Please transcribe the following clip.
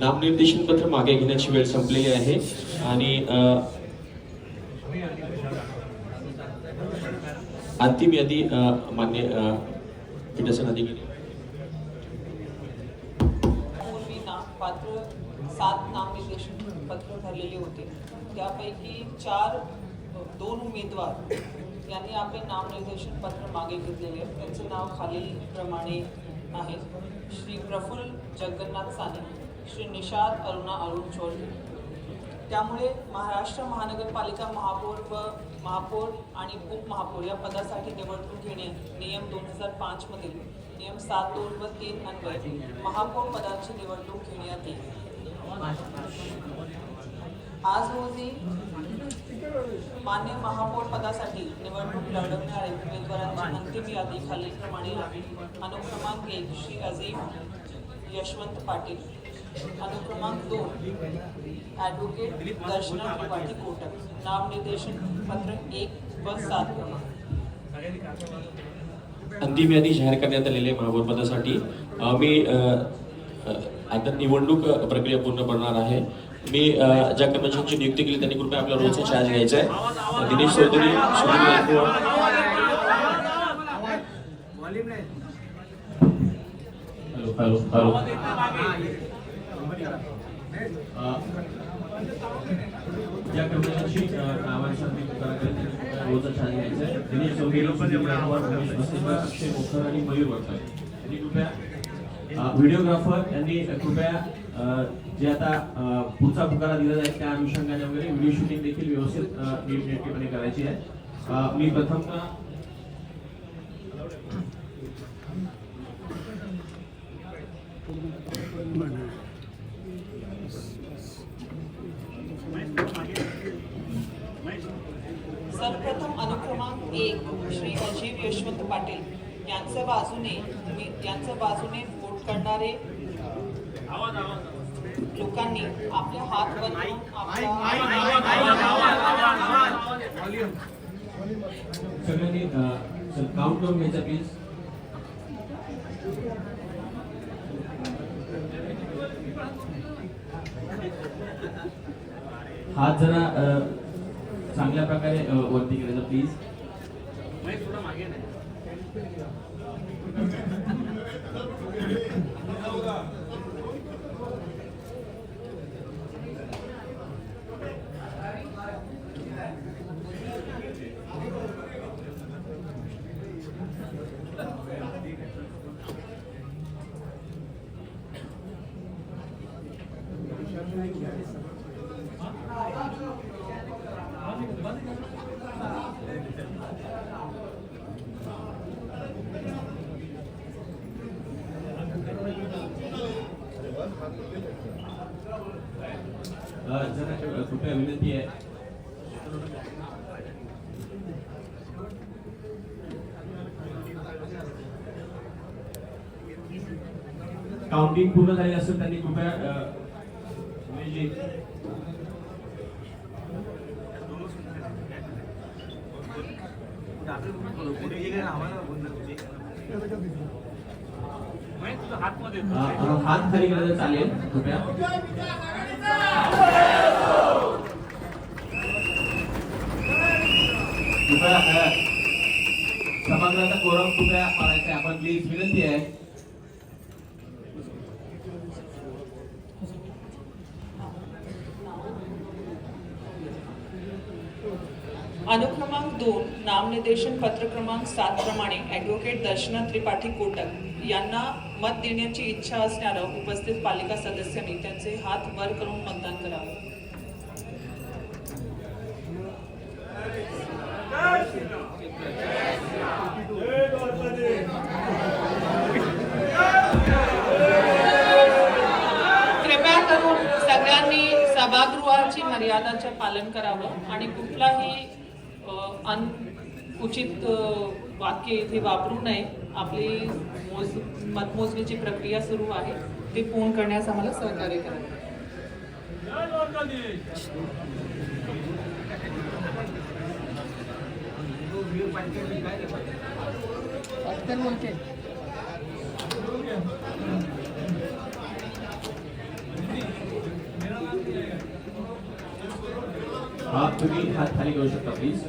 नामनिर्देशन पत्र मागे घेण्याची वेळ संपलेली आहे. आणि अंतिम यादी मान्य पीठासन अधिकारी. पूर्वी पात्र सात नामनिर्देशन पत्र भरलेले होते. त्यापैकी चार दोन उमेदवार यांनी आपले नामनिर्देशन पत्र मागे घेतलेले. त्यांचे नाव खालीलप्रमाणे आहे. श्री प्रफुल्ल जगन्नाथ साने. श्री निषाद अरुणा अरुण चौधरी. त्यामुळे महाराष्ट्र महानगरपालिका महापौर व महापौर आणि उपमहापौर या पदासाठी निवडणूक घेणे नियम दोन हजार पाचमधील नियम सात दोन व तीन अन्वये महापौर पदाची निवडणूक घेण्यात येईल. आज रोजी मान्य महापौर पदासाठी निवडणूक लढवणारे उमेदवारांची अंतिम यादी खालीलप्रमाणे आहे. अनुक्रमांक एक श्री अजीम यशवंत पाटील. अनुक्रमांक दोन ॲडव्होकेट दर्शना त्रिपाठी कोटक नामनिर्देशन पत्र एक व सात अंतिम यादी जाहीर करण्यात आलेली आहे महापौर पदासाठी. अ, मी आता निवडणूक प्रक्रिया पूर्ण करणार आहे. मी ज्या कर्मचाऱ्यांची नियुक्ती केली त्यांनी कृपया आपला रोजचा चार्ज घ्यायचा आहे. Dinesh Chaudhari Sunil Gaikwad. Hello hello hello ज्या नावांसाठी रोजचा घ्यायचा अक्षय मोखर आणि मयूर वर्तन यांनी कृपया व्हिडिओग्राफर यांनी कृपया जे आता पुढचा पुकारा दिला जाईल त्या अनुषंगाने वगैरे व्हिडिओ शूटिंग देखील व्यवस्थित नीटनेटकेपणे करायची आहे. मी प्रथम सर्वप्रथम अनुक्रमांक एक श्री अजीव यशवंत पाटील. यांच्या बाजूने मी यांच्या बाजूने वोट करणारे लोकांनी आपले हात वर करून आपल्या सगळ्यांनी काउंट करून घ्यायचा प्लीज हात जरा चांगल्या प्रकारे वरती वरती तर प्लीज मागे जरा कृपया विनंती आहे काउंटिंग पूर्ण झालेली असेल त्यांनी कृपया हात खाली करायला चालेल कृपया. सभागृहाचा कोरम कृपया पाळायचा आपण प्लीज विनंती आहे अनुक दोन नामनिर्देशन पत्र क्रमांक सात प्रमाणे ॲडव्होकेट दर्शना त्रिपाठी कोटक यांना मत देण्याची इच्छा असणाऱ्या उपस्थित पालिका सदस्यांनी त्यांचे हात वर करून मतदान करावे. कृपया करून सगळ्यांनी सभागृहाची मर्यादाचे पालन करावं आणि कुठलाही अन उचित वाक्य इथे वापरू नये. आपली मोज मतमोजणीची प्रक्रिया सुरू आहे. ती पूर्ण करण्यास आम्हाला सहकार्य करावे हात तुम्ही हात खाली करू शकता प्लीज